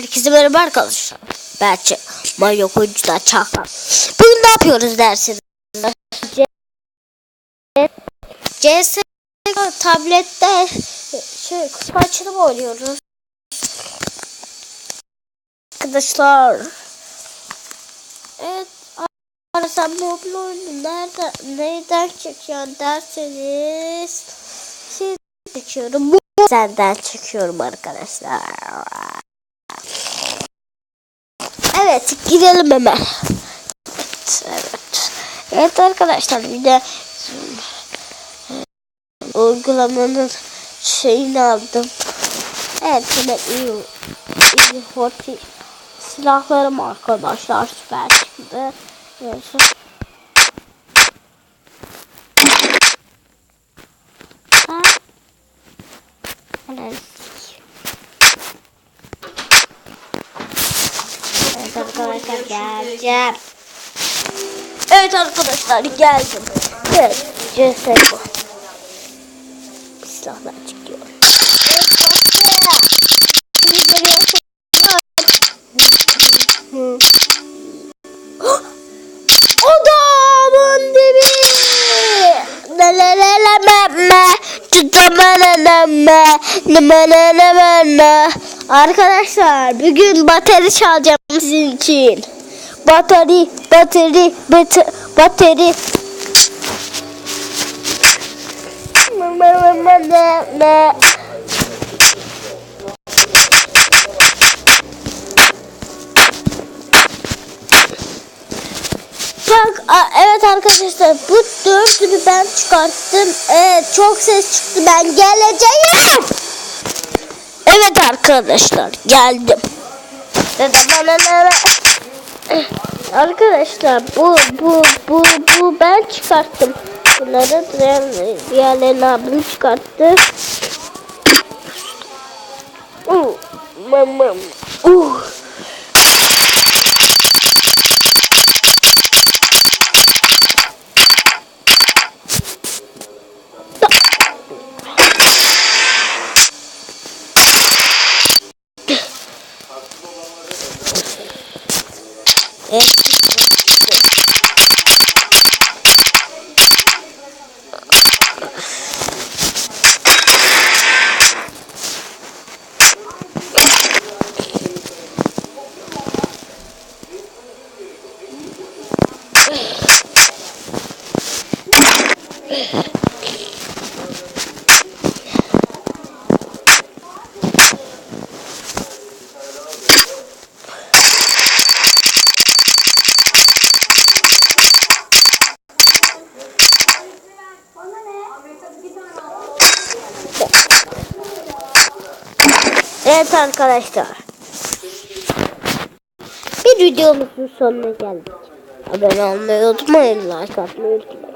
Herkese merhaba arkadaşlar. Ç- Mario oyuncular Çağkan. Bugün ne yapıyoruz dersiniz? CS tablette şey kutu açılımı oynuyoruz. Arkadaşlar. Evet. Arkadaşlar mobil oyunu nereden, neyden çekiyor derseniz şey çekiyorum. Bu senden çekiyorum arkadaşlar. Evet girelim hemen. Evet, evet. Evet arkadaşlar bir de e, uygulamanın şeyini aldım. Evet hemen iyi, iyi horti silahlarım arkadaşlar süper çıktı. Neyse. Ha. Evet arkadaşlar geleceğim. Evet arkadaşlar geldim. Evet CSGO. Silahlar çıkıyor. Evet başla. Şimdi görüyorsunuz. Hı. Adamın dibi. Leleleleme. Tutamananame. Nimananamana. Arkadaşlar bugün bateri çalacağım sizin için. Bateri, bateri, bateri, bateri. Bak evet arkadaşlar bu dördünü ben çıkarttım. Evet çok ses çıktı ben geleceğim. Arkadaşlar geldim. Arkadaşlar bu bu bu bu ben çıkarttım. Bunları diğer, diğerlerini abim çıkarttı. Uh, mamam. Uh. Evet. Evet arkadaşlar. Bir videomuzun sonuna geldik. Abone olmayı unutmayın. Like atmayı unutmayın.